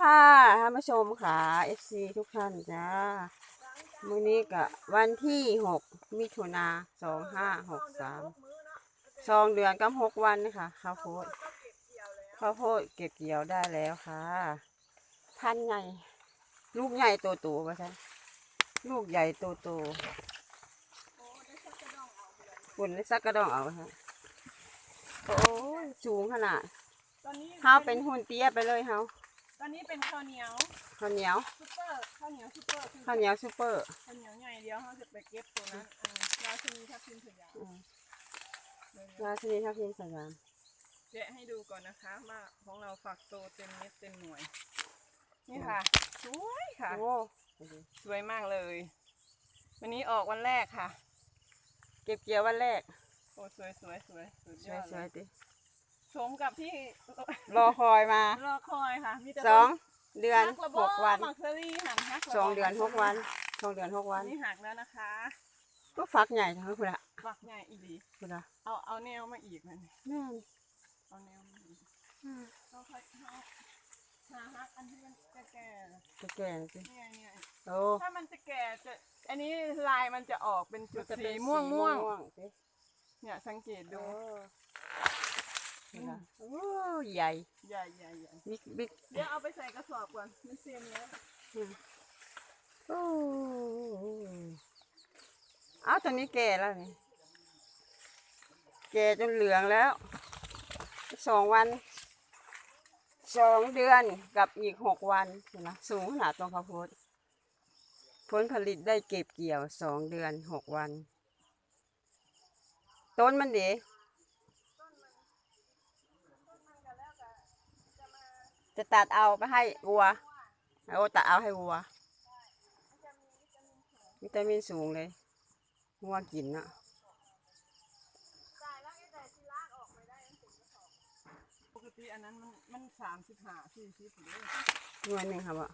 ค่ะท่านผู้ชมค่ะ FC ทุกท่านจ้ามื้อนี้ก็วันที่หกมิถุนาสองห้าหกสามสองเดือนกับหกวันนะคะข้าวโพดข้าวโพดเก็บเกี่ยวได้แล้วค่ะพันธุ์ใหญ่ลูกใหญ่โตโตว่าฉันลูกใหญ่โตโตฝุ่นได้ซักกระดองเอาฮะโอ้ยสูงขนาดตอนนี้เฮาเป็นหุ่นเตี้ยไปเลยเฮา ตอนนี้เป็นข้าวเหนียวข้าวเหนียวซุปเปอร์ข้าวเหนียวซุปเปอร์คือข้าวเหนียวซูเปอร์ข้าวเหนียวใหญ่เดียวเขาจะไปเก็บตัวนั้นเออราชินีทับทิมสยามอืมเลยนะราชินีทัพทิมสยามแกะให้ดูก่อนนะคะว่าของเราฝักโตเต็มเม็ดเต็มหน่วย นี่ค่ะสวยค่ะ โอ้สวยมากเลย วันนี้ออกวันแรกค่ะ เก็บเกี่ยววันแรก โอ้สวยสวยสวยสุดสยอดวเลยยๆติ สมกับที่รอคอยมารอคอยค่ะมีแต่สองเดือนหักระหบอกวันมักเซอรี่หันหักระบสองเดือนหกวันสองเดือนหกวันนี่หักแล้วนะคะก็ฟักใหญ่ทั้งคุณละฝักใหญ่อีดีคุณละเอาเอาแนวมาอีกมันแม่นเอาแนวมาอีกเขาค่อยเขาหาฮักอันที่มันจะแก่จะแก่ๆสิเนี่ยเนี่ยโอ้ถ้ามันจะแก่จะอันนี้ลายมันจะออกเป็นจุมัดนจะสีเป็นม่วงม่วงๆสิเนี่ยสังเกตโอ้ดู คุณละโอ้ใหญ่ใหญ่ใหญ่ใหญ่บิ๊กบิ๊กเดี๋ยวเอาไปใส่กระสอบก่อนมันเซียนแล้วโอ้เอาตัวนี้แก่แล้วนี่แก่จนเหลืองแล้วสองวันสองเดือนกับอีกหกวันเห็นไหมสูงขนาดต้นข้าวโพดผลผลิตได้เก็บเกี่ยวสองเดือนหกวัน ต้นมันดี จะตัดเอาไปให้วัวเอาตัดเอาให้วัววิตามินสูงเลยวัวกินเนาะปกติอันนั้นมันมันสามสิบห้าสี่สิบเลยวัวหนึ่งครับอะ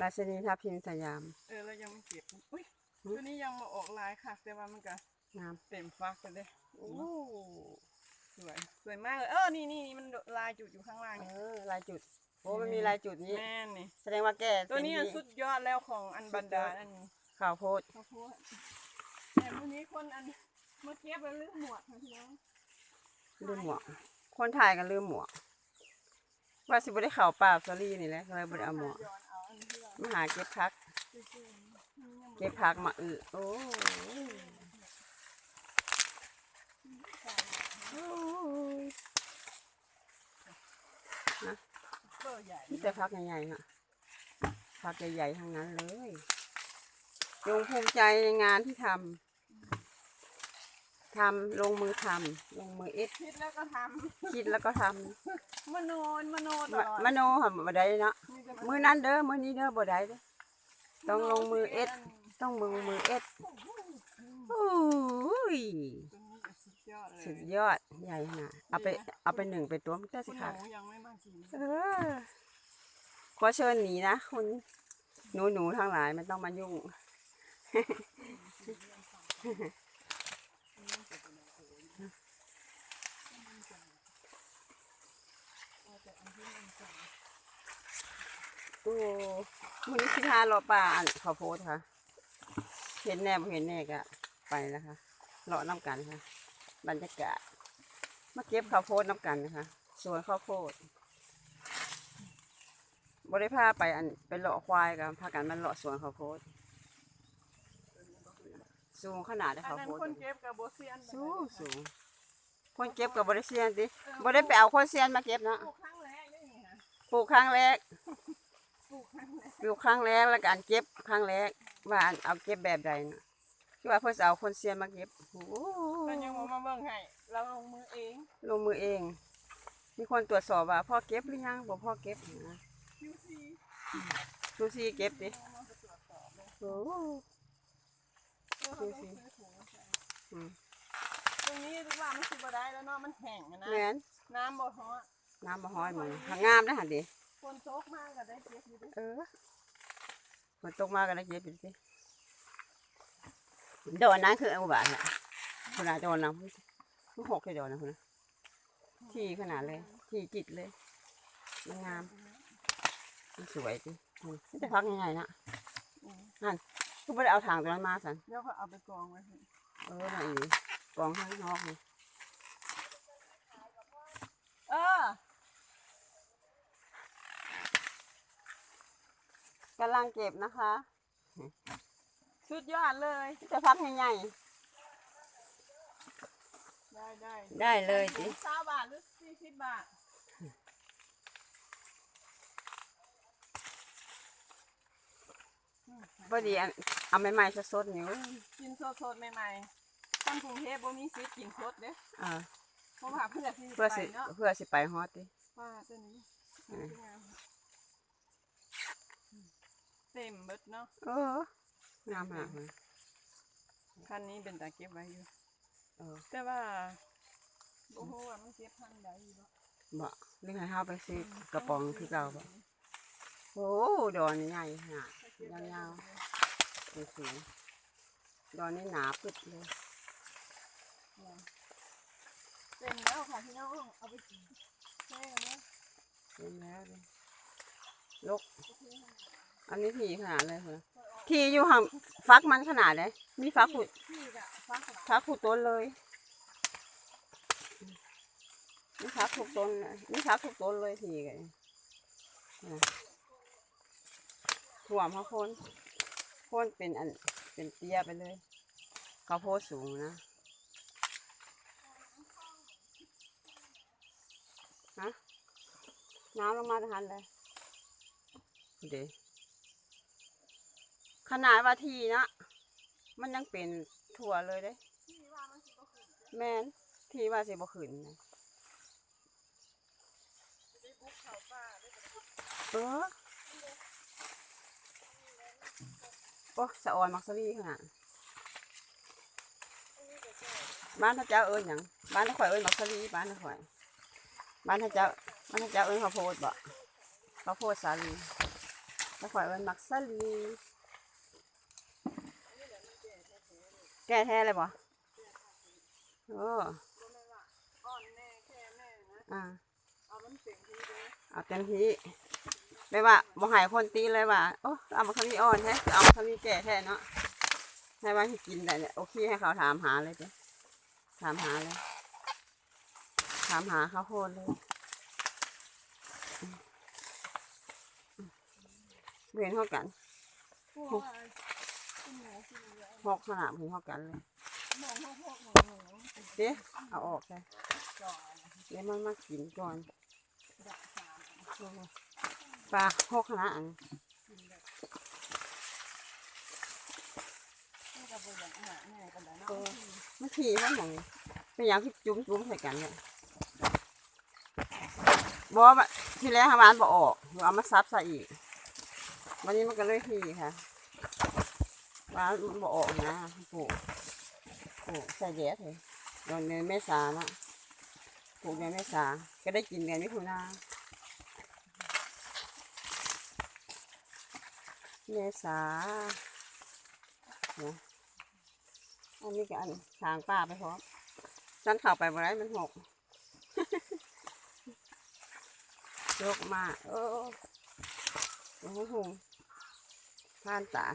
ราชนีทัพทิมสยาม เออเรายังไม่เก็บอุ้ยตัวนี้ยังมาออกลายค่ะแต่ว่ามันก็งามเต็มฟักกันเลยโอ้ สวยสวยมากเลยเออนี่นี่นี่มันลายจุดอยู่ข้างล่างเอนี่อลายจุดโอ้มันมีลายจุดนี้ แม่นนี่แสดงว่าแก่ตัวนี้เต็มสุดยอดแล้วของอันบรรดาอันข้าวโพดข้าวโพดแต่วันนี้คนอันเมื่อกี้ไปลืมหมวกค่ะพี่น้องลืมหมวกคนถ่ายกันลืมหมวกว่าสิบ่ได้เข่าวป่าสลี่นี่แหละเลยบ่ได้เอาหมวกย้อนเอาอันที่เรามาหาเก็บพัก ซื้อๆนี่ยังบ่เก็บพักมาอือโอ้ย โอ้ยเปิดใหญ่มีแต่พักใหญ่ๆน่ะพักใหญ่ๆทั้งนั้นเลยจงภูมิใจในงานที่ทำทำลงมือทำลงมือเอ็ดคิดแล้วก็ทคิดแล้วก็ทำำมโนมโนตมะลอดมโนค่ะบ่ได้เนาะนี่จะามือนั้นเด้อมือนี้เด้อบ่ได้เด้อต้องลงมือเอ็ด ต้องมือมือเอ็ด โอ้ยตัวนี้สุดยอด เลยสุดยอดใหญ่ขนาดเอาไปเอาไปหนึ่งไปตัวมันก็สิคุณหค่ะ นูยังไม่มากินเออขอเชิญหนีนะคุณหนูหนูๆทั้งหลายไม่ต้องมายุ่ง โอ้มันนี้สิพาเลาะป่าอันข้าวโพดค่ะ เห็นแน่บ่เห็นแน่ก็ไปนะคะเลาะน้ำกันค่ะ บรรยากาศมาเก็บข้าวโพดน้ำกันนะคะสวนข้าวโพดบริพาไปอันไปเลาะควายกันพากันมันเลาะสวนข้าวโพดสูงขนาดได้อันข้าวนั้นโพดคนเก็บกับโบเซียนสูงสูงคนเก็บกับบริเซียนดิบริไปเอาคนเซียนมาเก็บเนาะปลูกครั้งแรกได้ไงคะปลูกครั้งแรกปลูกครั้งแรกปลูกครั้งแรกแล้วการเก็บครั้งแรกว่าอันเอาเก็บแบบใดนะคือว่าเพื่อจะเอาคนเซียนมาเก็บโอ้โหก็ยัง บิ่งให้ เราลงมือเอง ลงมือเอง มีคนตรวจสอบว่าพ่อเก็บหรือยังบ่พ่อเก็บนะ QC ดูสิเก็บดิโอ้โหเออเขาต้องซื้อถุงมาใส่อืมตรงนี้รู้ว่ามันสิบ่ได้แล้วเนาะมันแห้งอะนะแม่นน้ำบ่ฮ้อนน้ำมาห้อยมือหางามนะหันดิฝนตกมากก็ได้เก็บอยู่เดิเออฝนตกมากันนะเก็บดิสิดนนั้นคืออุบาทแหละ คุณอาดอนนะมันหกเลยดอนนะคุณนะที่ขนาดเลย ที่จิตเลยมันงามมันสวยดิอืมมันจะพักยังไงนะอืมก็ไม่ได้เอาถังตัวนั้นมาสันเดี๋ยวเขาเอาไปกองไว้ให้เออมาอีกกองข้างนอกนี่เออกำลังเก็บนะคะ สุดยอดเลย จะพักยังไง ได้ได้ได้เลยดิสามบาทหรือสี่สิบบาทพอดีอันเอาใหม่ๆสดๆนี่เว้ยกินสดๆใหม่ๆคนกรุงเทพบ่มีสิทธิ์กินสดเด้เออเพราะว่าเพื่อที่เพื่อไปสิเนาะเพื่อสิไปฮอตดิว่าตัวนี้เอองามเต็มเบิดเนาะเอองามมากเลย คันนี้เป็นตาเก็บไว้อยู่ เออแต่ว่าบ่ฮู้ว่ามันเก็บพันใดอยู่บ่บ่เรื่องให้เฮาไปซื้อกระป๋องคือเก่าบ่โอ้ดอนใหญ่ขนาดยาวๆสูงๆดอนนี่หนาปึ๊ดเลยเต็มแล้วค่ะพี่น้องเอาไปกินแช่กันเนาะเต็มแล้วเลยลกอันนี้ทีขนาดเลยคุณ ทีอยู่ห่างฟักมันขนาดเลยมีฟักผูดฟักหลายฟักผูดต้นเลยนี่ฟักถูกต้นเลยนี่ฟักถูกต้นเลยทีกันนะถ่วมเขาโคนโคนเป็นอันเป็นเตี้ยไปเลยข้าวโพดสูงนะฮะน้ำลงมาทันเลยเดี๋ยว ขนาดว่าทีนะมันยังเป็นถั่วเลยเด้ แม่นทีว่าสิบ่ขึ้นนะสิได้บุกเข้าป่าได้ก็เออโอ้สะออนมักสวีขนาดบ้านท่าเจ้าเอิญยังบ้านท่าข่อยเอิญมักสวีบ้านท่าข่อยบ้านท่าเจ้าบ้านท่าเจ้าเอิญข้าวโพดบ่ข้าวโพดสาลีท่าข่อยเอิญมักสลี แก่แท้เลยบ่โอ้อ่อนแน่แค่แน่นะอ่าเอาเต็มที่เด้อเอาเต็มที่ไม่ว่าบ่หายคนตีเลยว่าโอ้เอามาคำนี้อ่อนแท้เอามาคำนี้แก่แท้เนาะให้ว่าให้กินได้เนี่ยโอเคให้เขาถามหาเลยจ้ะถามหาเลย ถามหาข้าวโพดเลยอืมอืมเห็นเท่ากัน หมูสิเหลือหกขนาดเห็นเท่ากันเลยหมองพวกหมูหมูเดี๋ยวเอาออกเลยจ่อยเดี๋ยวมันมากินก่อนดักสามโอ้โหปลาหกขนาดอันกินแบบนี่ก็บ่อย่างอาหารง่ายปานใดเนาะมันขี่มันหมองเป็นอย่างที่จุ้มจุ้มใส่กันเนี่ยบอกว่าทีแรกฮาวานบอกออกเดี๋ยวเอามาซับใส่อีก วันนี้มันก็เลยขี่ค่ะ วามันบอกออกนะปลูกปลูกใส่แดดเลยตอนเดือนเมษาเนาะปลูกเดือนเมษาก็ได้กินเดือนมิถุนาเมษาเนี่ยอันนี้ก็อันทางป้าไปพร้อมฉันเข้าไปบ่ได้มันหกยกมาโอ้โอ้โหผ่านตา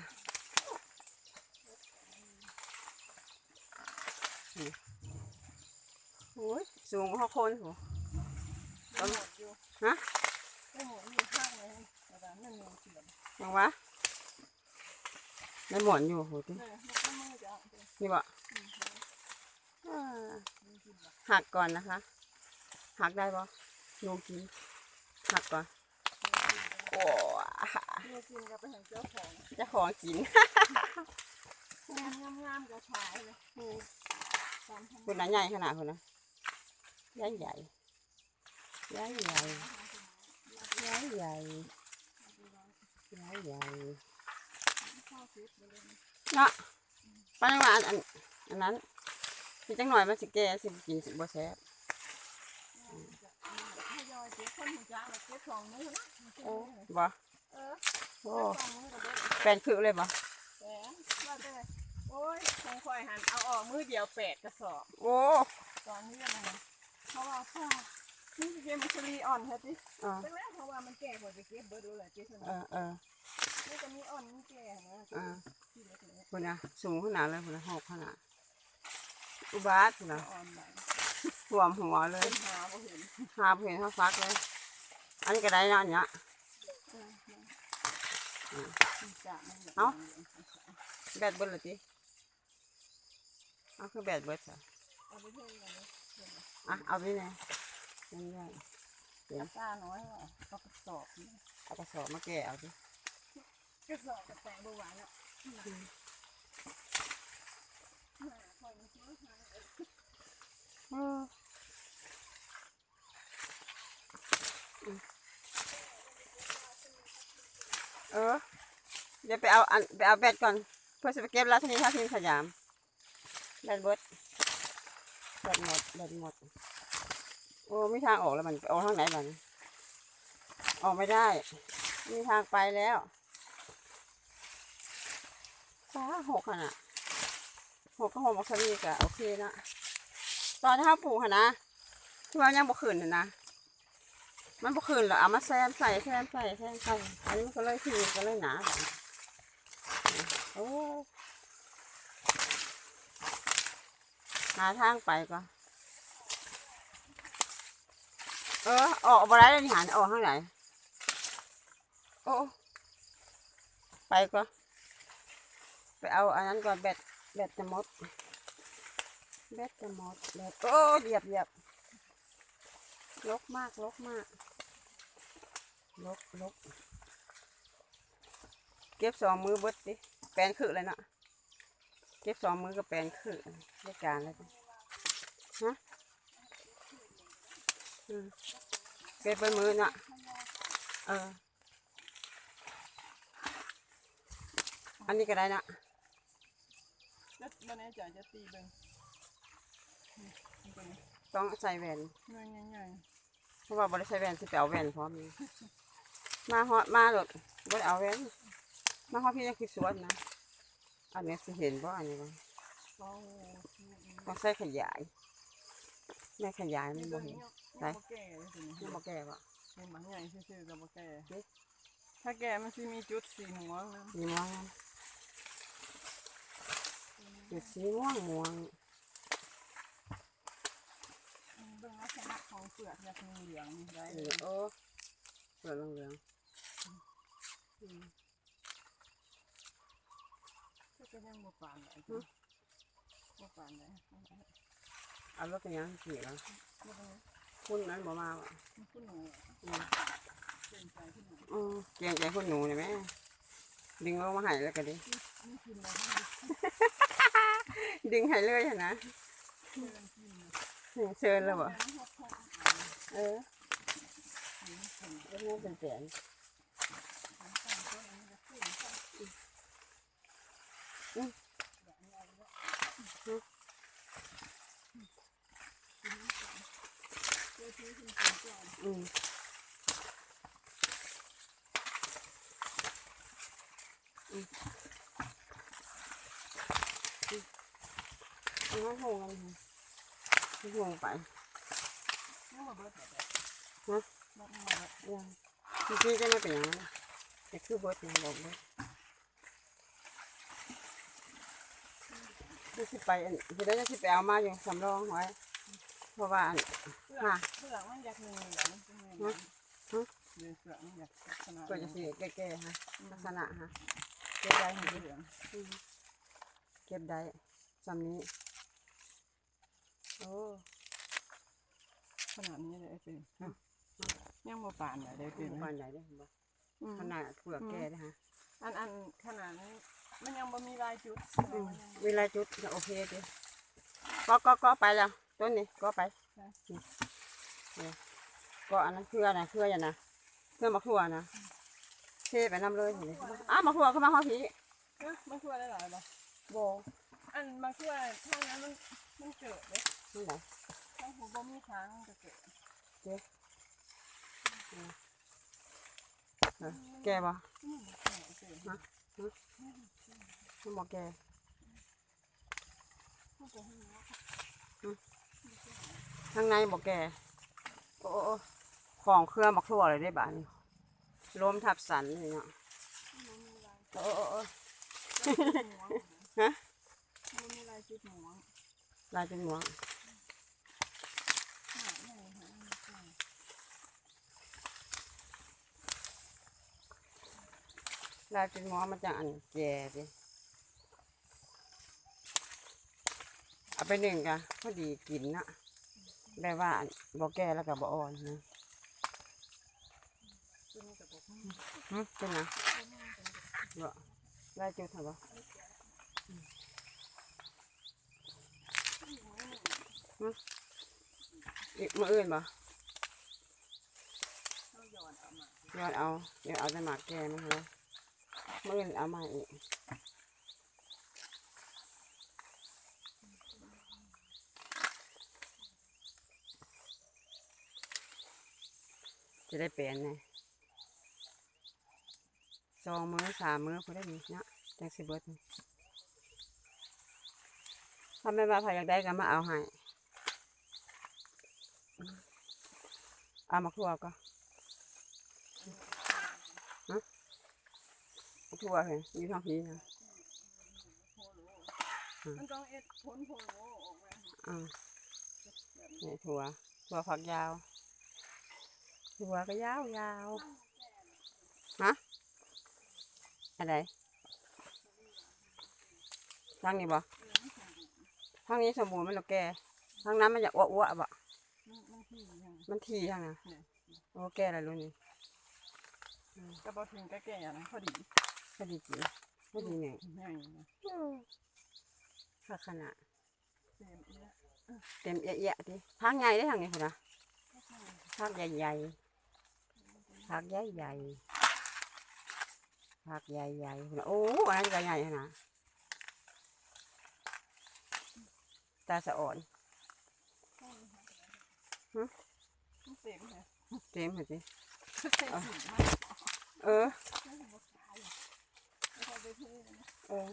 นี่ โอ้ยสูงกว่าคนโหได้หมดอยู่ฮะได้หมดอยู่ข้างเลยแต่ว่ามันมีเสียงยังวะในหมอนอยู่โหติเออมันมือจะเอาไปนี่บ่อืมอ่าหักก่อนนะคะ หักได้บ่หนูกินหักก่อนโอ้เมื่อกินก็ไปเห็นเจ้าของเจะของกิน งามงามงามๆก็ขายเลยตามธรรมคุณน่ะใหญ่ขนาดคุณนะ ย้ายใหญ่ย้ายใหญ่ย้ายใหญ่ย้ายใหญ่เนาะปลางหวะอันอันนั้นมีจังหน่อยมาสิแกสิกินสิบบัวแซ่บบ่โอ้แปดคือเลยบ่โอ้ยคงคอยหันเอาออกมือเดียวแปดกระสอบ โอ้สองมือไง เพราะว่าพ่อนี่เก็บมันสลีอ่อนแท้ติอ่าแต่แล้วเพราะว่ามันแก่กว่าไปเก็บเบิดดูแหละเจ๊สเอนะอเออนี่จะมีอ่อนมีแก่นะอ่าที่เล็กคุณนะสูงขนาดเลยคุณนะหกขนาดอุบาทคุณนะๆอ่อนแบบท่วมหัวเลยเป็นหาบ่เห็นหาบ่เห็นเขาฟักเลย อันนี้ก็ได้นะอันเนี้ยเออจากมันแบบเอ้าแบตเบิดเลยติเอาคือแบตเบิดจ้ะเอาไปเพิ่มกันเลย อะเอาไปเนี่ยยังไงกระซ่าน้อยว่ะเอากระสอบนี่เอากระสอบมาแกะเอาดิกระสอบกระแตงเบาหวานอะหาคอยมันซื้อหาเออเออ เดี๋ยวไปเอาอันไปเอาแบตก่อน เพื่อจะไปเก็บรัชนีท่าทีมสยามแบตเบิด แบตหมดแบตหมด โอ้ไม่ทางออกแล้วมันออกทางไหนบ้างออกไม่ได้มีทางไปแล้วฟ้าหกขนาดหกก็หกมาคดีกะโอเคนะตอนที่เขาปลูกค่ะนะที่ว่ายังบ่ขึ้นน่ะนะมันบ่ขึ้นหรอเอามาแซมใส่แซมใส่แซมใส่อันนี้มันก็เลยทีก็เลยหนาโอ้ หาทางไปก็เออ ออกบ่ได้เลยนี่หันออกข้างไหนโอ้ไปก็ไปเอาอันนั้นก่อนแบตแบตจะหมดแบตจะหมดแบตโอ้เหยียบเหยียบลกมากลกมากลกลกเก็บสองมือเบิดดิแปลนคือเลยเนาะ เก็บสองมือก็แปลนคือได้การแล้วจ้ะฮะอืมเก็บไปมือเนาะเออ อันนี้ก็ได้นะจะบ่แน่ใจจะตีเบิ่งนี่มันเป็นต้องใส่แหวนเงินใหญ่เพราะว่าบริใช้แหวนสิไปเอาแหวนพร้อมนี่มาฮอดมาหลดบริเอาแหวนมาฮอดพี่ยังคิดสวนนะ อันนี้สิเห็นบ่อันนี้บ่ๆโอ้ต้องใส่ขยาย แม่ขยายมันี่นตับ่วเห็นี้นยังบ่แก่เลยสิมันบ่แก่บ่เป็นหมาใหญ่ซื่อๆกับบ่แก่เอ๊ะถ้าแก่มันสิมีจุดสีหัวนะมีม่วงจุดสีม่วงม่วงเบิ่งลักษณะของเปลือกอยากเหลืองๆนี่ได้เหเลลืยองโอ้เหลืองเหลืองอืม ก็จะยังบ่ปานไหนจ้ะบ่ปานไหนเอารถไปยังขี่แล้วบ่เป็นไรคุณนั้นบ่มาบ่มันคุณหนูอืมเป็นใจคุณหนูอืมเกรงใจคุณหนูนี่แม่ดึงลงมาให้แล้วก็ดินี่กินแล้วดึงให้เลยหั่นนะเชิญกินเชิญแล้วบ่มันหกหกเออแล้วนี่เป็นเสียง อืมอืมอืมเอามาโหกันค่ะโหไปนี่มาเบิดแบบฮะบัดมาเบิดยังเมื่อกี้จะไม่เป็นอย่างนั้นนะแต่คือเบิดยังบอกเบิด จะสิไปอันทีนั้นจะสิไปเอามาอยู่สำรองไว้เพราะว่าอันเปลือค่ะกเปลือกมันอยากเหลืองเหลืองเป็นไงฮะฮะ เดือเปลือกมันอยากลักษณะก็จะสิแก่ๆฮะลักษณะฮะเก็บได้ฮะเหลืองอืมเก็บได้จำนี้โอ้ ขนาดนี้เลยไอ้เป็นยังบ่ปานไหนได้เป็นปานใหญ่ได้เห็นบ่ขนาดเปลือกแก่ได้ฮะอันอันขนาดนี้ มันยังบ่มีลายจุดอืมเวลาจุดก็โอเคดีก็ก็ก็ไปแล้วต้นนี้ก็ไปนี่นี่ก็อันนั้นเครือนะเครืออย่างนะเครือมะขัวนะเทไปน้ำเลยเห็นไหมอ้าวมะขัวเข้ามาห้องผีเอ้ยมันคืออะไรหลายบ่โบอันมันคือทางนั้นมันมันเกิดเด้นี่ไหนทางหูบ่มีทางมันก็เกิดเออแก่บ่อืมเกิดเกิดมั นบอกแก่มันก็ให้เนาะข้างในบอกแก่โอ้โอ้ของเครื่องมาครัวเลยได้บ้านนี่ล้มทับสันเลยเนาะโอ้โอ้โอ้ฮะมันมีลายจุดหมวงลายเป็นหมวงหาใหญ่หาใหญ่ลายเป็นหมวงมันจะอันแก่ดิ เอาไปหนึ่งกะพอดีกินนะแบบว่าบอันบ่แก่แล้วก็บ่อ่อนนะตัวนี้กับบอกหึเป็นไงบ่ลายจุดเหรอบ่หึอีกมืออื่นบ่ยอดเอาเอาเดี๋ยวเอาแต่หมากแก่มาเลยมื่นเอามาอีก จะได้เปลี่ยนไงสองมือสามมือพอได้มีเนาะจังสิเบิดนี่ถ้าไม่มาใครอยากได้ก็มาเอาให้เอามาครัวก็ทั่วเลยมีท้องพีนะโพโลมันต้องเอ็ดพ้นโพโลออกมาอ่าแบบนี้เนี่ยถั่วถั่วฝักยาว ถั่วก็ยาวยาวฮะอะไรทางนี้บ่ทางนี้สมบูรณ์มันหรอแกทางนั้นมันจะอ้วๆบ่มันมันที่ยังมันทีทางน่ะเนี่ยโอ้แกอะไรรู้นี่กระบอกถึงกระแก่นะพอดีพอดีกินพอดีหนึ่งใหญ่นะค่าขนาดเต็มเอี้ยเต็มเอี้ยๆดิทางใหญ่ได้ทางนี้คุณนะทางใหญ่ๆ ทางใหญ่ๆทางใหญ่ๆคุณน่โอ้อันนั้นก็ใหญ่นาดตาสะอ่อนเต็มเลยเต็มเหรอจิเออไม่ถึงว่าขายไม่พอไปเทเลยนะเออ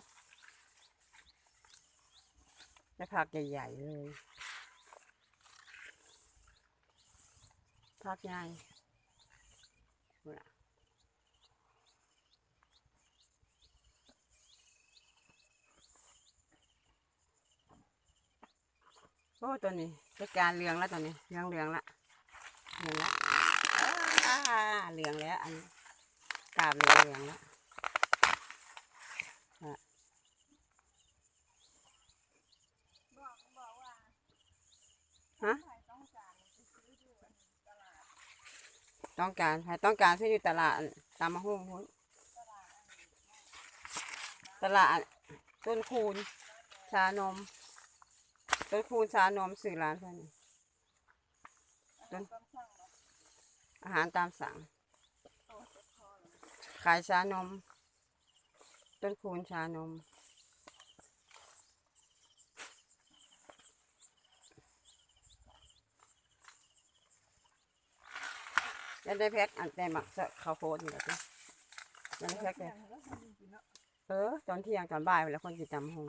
จะผักใหญ่ๆเลยผักใหญ่ ดูนะโอ้ตัวนี้จัดการเหลืองแล้วตัวนี้เหลืองเหลืองละเหลืองละเหลืองแล้วอันกาบเหลืองเหลืองแล้ว บอกบอกว่า ฮะ ใครต้องการไปซื้ออยู่อันตลาด ต้องการใครต้องการซื้ออยู่ตลาดตามมาหุ้มหุ้นตลาดต้นคูณชานมต้นคูณชานมสื่อร้านเพื่อนต้นต้องสั่งเนาะอาหารตามสั่ง ขายชานม ต้นคูณชานม ยังได้แพ็คอันแต่หมักเสอะข้าวโพดนี่แหละสิยังได้แพ็คเลยแล้วทำจริงๆเนาะเออตอนเที่ยงตอนบ่ายเวลาคนกินตำหง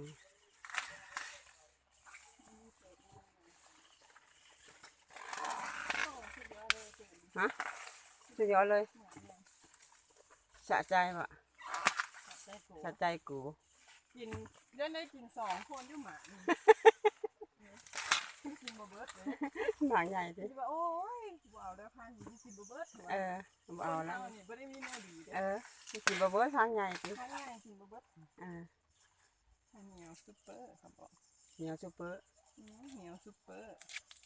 ฮะสุดยอดเลยสะใจวะใส่กูสะใจกูกินเล่นได้กินสองคนอยู่หมานี่กินบะเบิดเลยหมาใหญ่ดิคิดว่าโอ้ย ว้าวแล้วพาหินกินบะเบิดหัวเออบ่เอาแล้วนี่ไม่ได้มีแนวดีเด้เออกินบะเบิดทางใหญ่ดิข้างล่างกินบะเบิดเออข้าวเหนียวซุปเปอร์เขาบอกเหนียวซุปเปอร์อืมเหนียวซุปเปอร์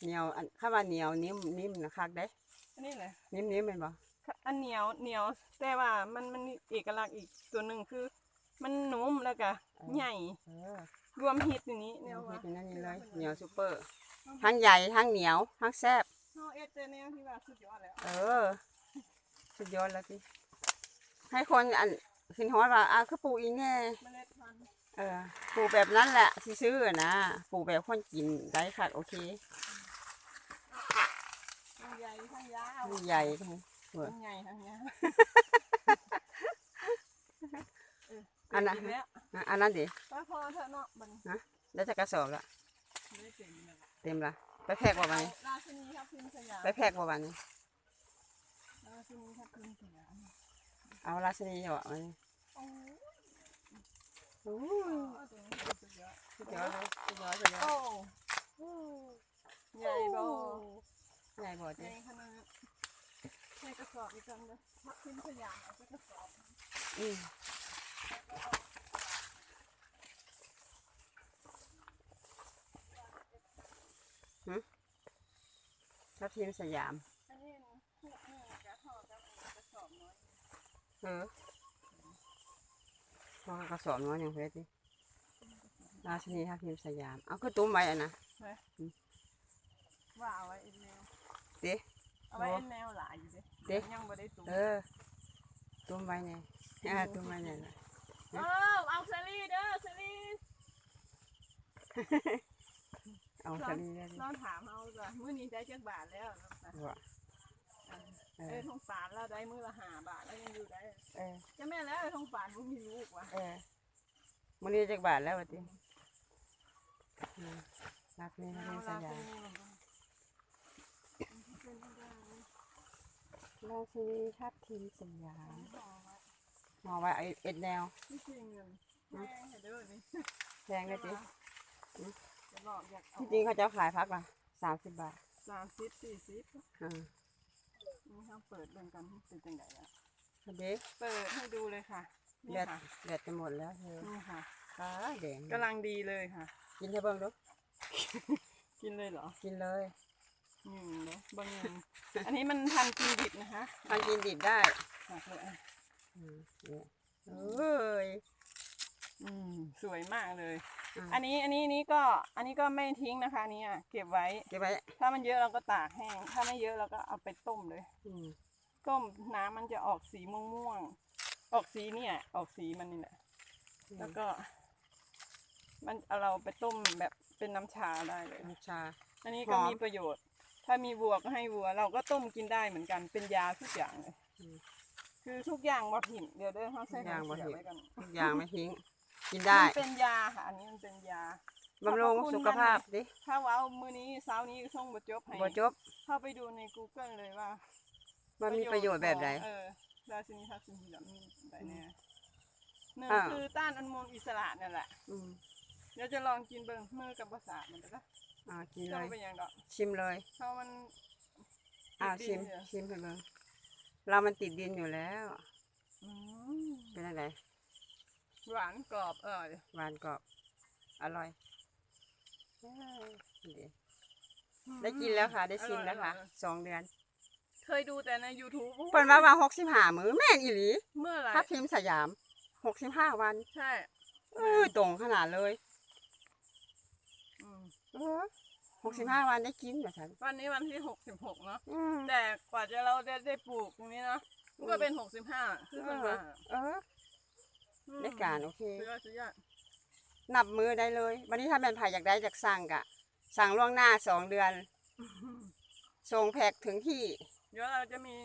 เหนียวอันข้าว่าเหนียวนิ่มนิ่มนะคักเด้อันนี้แหละนิ่มนิ่มเป็นบ่อันเหนียวเหนียวแต่ว่ามันมันมีเอกลักษณ์อีกตัวหนึ่งคือ มันนุ่มแล้วก็ใหญ่เออรวมฮิตอย่างนี้เหนีแนยววว่าเฮ็ดอยู่นั่นนี่เลยเหนียวซุปเปอร์ทั้งใหญ่ทั้งเหนียวทั้งแซ่บ เฮาเอสแต่แนวที่ว่าสุดยอดแล้วเออ สุดยอดแล้วสิให้คนอันขึ้นฮอดว่าอ้าวคือปลูกอีแน่เมล็ดพันธุ์เออปลูกแบบนั้นแหละสิซื้อๆนะปลูกแบบคนกินได้ค่ะโอเคทั้งใหญ่ทั้งยาวใหญ่ทั้งเออทั้งใหญ่ทั้งยาวอันนั้นเกิดอีกแล้วอะอันนั้นดิป้าพอเถอะเนาะบัดนแล้วจะกระสอบละไม่ได้เก่งเลยเต็มละ ไปแพ็กว่าไหมราชินีธรรบทิมสยามไปแพ็กบ่วันนี้ราชินีทับทิมสยามเอาราชนีเหรอวันนี้โอ้โอ้เอาตัวนี้สุดยอดสุดยอดเลยสุดยอดสุดยอโอ้ดใหญ่บ่ใหญ่บ่ใหเจ๊ญ่ขนาดใส่กระสอบอีกจังเลยทับทิมสยามเอาไปกระสอบอืม ทับทีมสยามอันนี้พวกนี่กระสอบกับกระสอบน้อยเออพอกระสอบน้อยอย่างเพชรดิราชนีทับทีมสยาม เอาคือตุ้มไว้อะนะว่าเอาไว้เอ็นแนวเด้เอาไว้เอ็นแนวหลายอยู่เด้เด้ยังบ่ได้ตุ้มเออตุ้มไว้เนี่ยอ่าตุ้มไว้เนี่ยนะเออเอาเซรีเด้อเซรี เอาสลีได้ดิเราถามเอาจ้ะมื้อนี้ได้จักบาทแล้วเนาะค่ะบ่เอเอ้อยทงฝานเราได้มื้อละห้าบาทแล้วยังอยู่ได้เออจะแม่นแล้วไอ้ทงฝานบ่มีลูกว่ะเออมันนี้จักบาทแล้ววะติอืมรับนี่ทับทีมสยามราชนีทับทีมสยามมองไว้ไอเอ็ดแนวที่จริงเงินแม่ให้เด้อนี่แพงเลยจิ จะบอกอยากเอาที่จริงเขาจะขายพักละสามสิบบาทสามสิบสี่สิบอ่านี่เขาเปิดเบิ่งกันเป็นจังไดอะพอดีเปิดให้ดูเลยค่ะนี่เลือดค่ะเลือดจะหมดแล้วเธอนี่ค่ะขาแดงกำลังดีเลยค่ะ กินให้เบิ่งดูกินเลยเหรอกินเลยอืมเนาะบางอย่างอันนี้มันพันกินดิบนะคะทานกินดิบได้หักเลยอะอืมเนี่ยเอ้ยอืมสวยมากเลย อะอันนี้อันนี้อันนี้ก็อันนี้ก็ไม่ทิ้งนะคะอันนี้อะเก็บไว้ เก็บไว้ถ้ามันเยอะเราก็ตากแห้ง ถ้าไม่เยอะเราก็เอาไปต้มเลยอืมต้มน้ำมันจะออกสีม่วงๆออกสีเนี่ย ออกสีมันนี่แหละแล้วก็ มันเอาเราไปต้มแบบเป็นน้ำชาได้เลย น้ำชา อันนี้ก็หอม มีประโยชน์ ถ้ามีวัวก็ให้วัว เราก็ต้มกินได้เหมือนกันเป็นยาทุกอย่างเลย อืม คือทุกอย่างบ่ถิ่มเดี๋ยวเด้อเขาใส่ทุกอย่างบ่น้ำเสียถิ่ม ไว้กัน ทุกอย่างไม่ทิ้ง กินได้มันเป็นยาค่ะอันนี้มันเป็นยาบำรุงขอบคุณสุขภาพดิถ้าว้าวมื้อนี้เช้านี้ส่งบทจบให้บ่จบเข้าไปดูใน Google เลยว่ามันมีประโยชน์แบบใดเออราชินีทัพทิมสีดำมีแบบแน่หนึ่งอ่าคือต้านอนุมูลอิสระนั่นแหละอืมเดี๋ยวจะลองกินเบิ่งมือกับภาษาทมันก็อ่ากินเลเจ้ายเป็นหยังดอกชิมเลยเพราะมันอ่าติดชิมดินอยู่ชิมให้เบิ่งเรามันติดดินอยู่แล้วอืมเป็นอะไร หวานกรอบอร่อยหวานกรอบ อร่อยเอ้ยดีได้กินแล้วค่ะ ได้ชิมแล้วค่ะอร่อยสองเดือนเคยดูแต่ใน YouTube เปิดมาว่าหกสิบห้ามือแม่นอีหลีเมื่อไหร่ทับทิมสยามหกสิบห้าวันใช่เออตรงขนาดเลยอืมเออหกสิบห้าวันได้กินแบบฉันวันนี้วันที่หกสิบหกเนาะอืมแต่กว่าจะเราได้ได้ปลูกตรงนี้เนาะมันก็เป็นหกสิบห้าคือมันมาเออ ได้การโอเค สุดยอดสุดยอดนับมือได้เลย วันนี้ถ้าเป็นไผ่อยากได้จากสั่งกะ สั่งล่วงหน้าสองเดือน ส่งแพ็กถึงที่ เดี๋ยวเราจะมี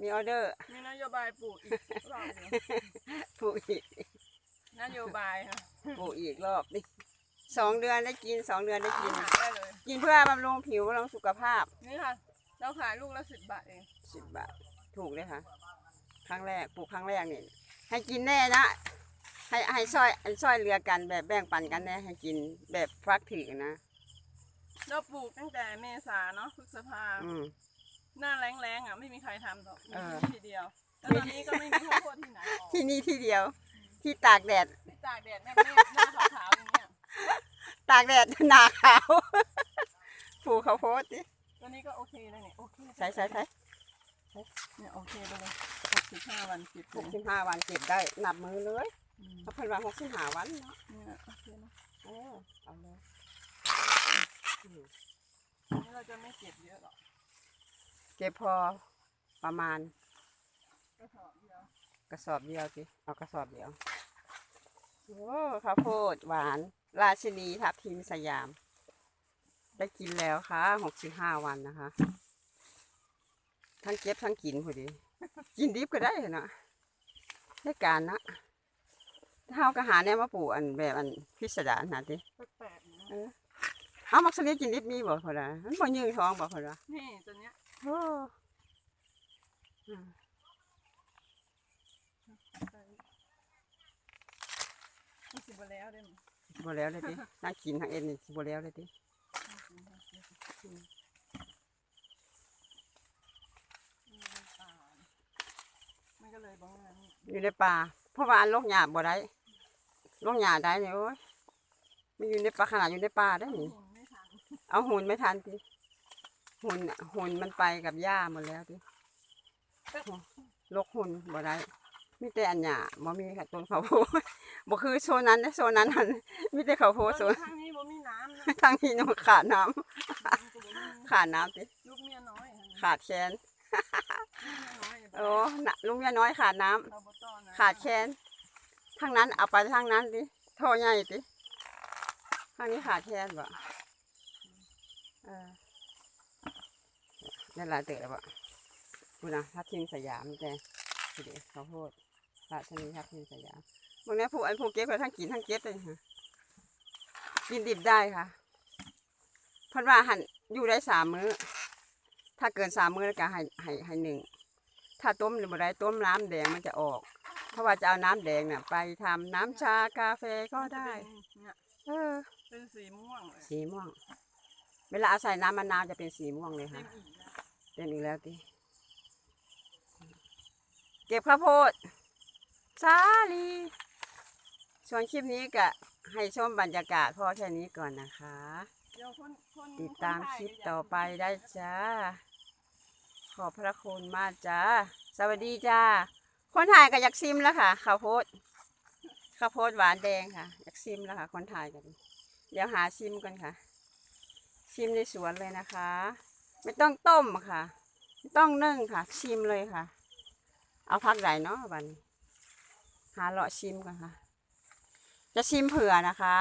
มีออเดอร์มีนโยบายปลูกอีกรอบหนึ่งปลูกอีกนโยบายค่ะปลูกอีกรอบนี่สองเดือนได้กินสองเดือนได้กิน หาได้เลย กินเพื่อบำรุงผิวบำรุงสุขภาพนี่ค่ะ เราขายลูกละสิบบาทเองสิบบาท ถูกเลยค่ะ ครั้งแรกปลูกครั้งแรกนี่ ให้กินแน่นะให้ให้ซอยซอยเรือกันแบบแบ่งปันกันแน่ให้กินแบบฟักถือนะเราปลูกตั้งแต่เมษาเนาะพฤษภาอืม หน้าแรงๆอะ ไม่มีใครทำหรอกมีเออ ที่ทีเดียวแล้วตอนนี้ก็ไม่มีข้าวโพดที่ไหนออกที่นี่ที่เดียว ที่ตากแดดที่ตากแดดแม่ๆหน้าขาวๆอย่างเงี้ยตากแดดหนาขาว ปลูกข้าวโพดดิตัวนี้ก็โอเคเลยเนี่ยโอเคใส่ใส่ใส่เนี่ยโอเคไปเลยหก สิบห้าวันสิบหกสิบห้าวันเก็บได้นับมือเลยอืมเขาเพิ่นว่าหกสิบห้าวันเนาะเนี่ยโอเคนะเออเอาเลยอืมอันนี้เราจะไม่เก็บเยอะหรอกเก็บพอประมาณก็ถอดเดียวกระสอบเดียวสิเอากระสอบเดียวโอ้ข้าวโพดหวาน ราชินีทับทิมสยาม ได้กินแล้วค่ะหกสิบห้าวันนะคะ ทั้งเก็บทั้งกินพอดี กินดิบก็ได้เนาะได้การนะเฮาก็หาแนวมาปลูกอันแบบอันพิสดารนะดิแปลกๆนะเออเอามักสลิดกินดิบมีบ่พอละมันบ่ยืงท้องบ่พอละนี่ตัวเนี้ยโอ้อืมมันสิบแล้วได้มั้ยบ่แล้วเลยติน่ากินทั้งเอ็นนี่สิบ่แล้วเลยติมั ก็เลยบอกว่านี่อยู่ในป่าเพราะว่าอันลกหญ้าบ่ได้ลกหญ้าได้นี่โอ้ยมันอยู่ในป่าขนาดอยู่ในป่าได้นี่หุ่นไม่ทันเอาหุ่นไม่ทันติหุ่นหุ่นมันไปกับหญ้าหมดแล้วติลกหุ่นบ่ได้มีแต่อันหญ้าบ่มีค่ะต้นข้าวโพดบ่คือโซนนั้นนะโซนนั้นนั่นมีแต่ข้าวโพดโซนทางนี้บ่มีน้ำนะทางนี้น้ำขาดน้ำมันก็บ่มีขาดน้ำติลูกเมียน้อยหั่นขาดแขนลูกเมียน้อย โอ้น่ะลุงเมียน้อยขาดน้ำเราบ่ต้อนนะขาดแขนทางนั้นเอาไปทางนั้นติโทใหญ่ติทางนี้ขาดแขนบ่เออนั่นละเตอะแล้วบ่กูนะทับทิมสยามแต่สิเดข้าวโพดราชนีทับทิมสยามบางเนี้ยผู้อันผู้เก็บก็ทั้งกินทั้งเก็บเลยค่ะกินดิบได้ค่ะเพราะว่าหันอยู่ได้สามมื้อ ถ้าเกินสามมื้อแล้วก็ให้ให้ให้หนึ่ง ถ้าต้มหรือบ่ได้ต้มน้ำแดงมันจะออก เพราะว่าจะเอาน้ำแดงเนี่ยไปทำน้ำชากาแฟก็ได้ เนี่ยเออ เป็นสีม่วงเลยสีม่วง เวลาเอาใส่น้ำมะนาวจะเป็นสีม่วงเลยเต็ค่ะมอีกแล้วเป็นอีกแล้วติเก็บข้าวโพดสาลีส่วนคลิปนี้ก็ให้ชมบรรยากาศพอแค่นี้ก่อนนะคะ เดี๋ยวคนคนติดตามนไทยคลิปก็ยากต่อไปได้จ้า ขอบพระคุณมากจ้า สวัสดีจ้า คนถ่ายก็อยากซิมแล้วค่ะข้าวโพดข้าวโพดหวานแดงค่ะอยากซิมแล้วค่ะ คนถ่ายกัน เดี๋ยวหาซิมกันค่ะชิมในสวนเลยนะคะ ไม่ต้องต้มค่ะ ไม่ต้องนึ่งค่ะชิมเลยค่ะ เอาพักใดเนาะบันหาเลาะชิมกันค่ะ จะชิมเผื่อนะคะ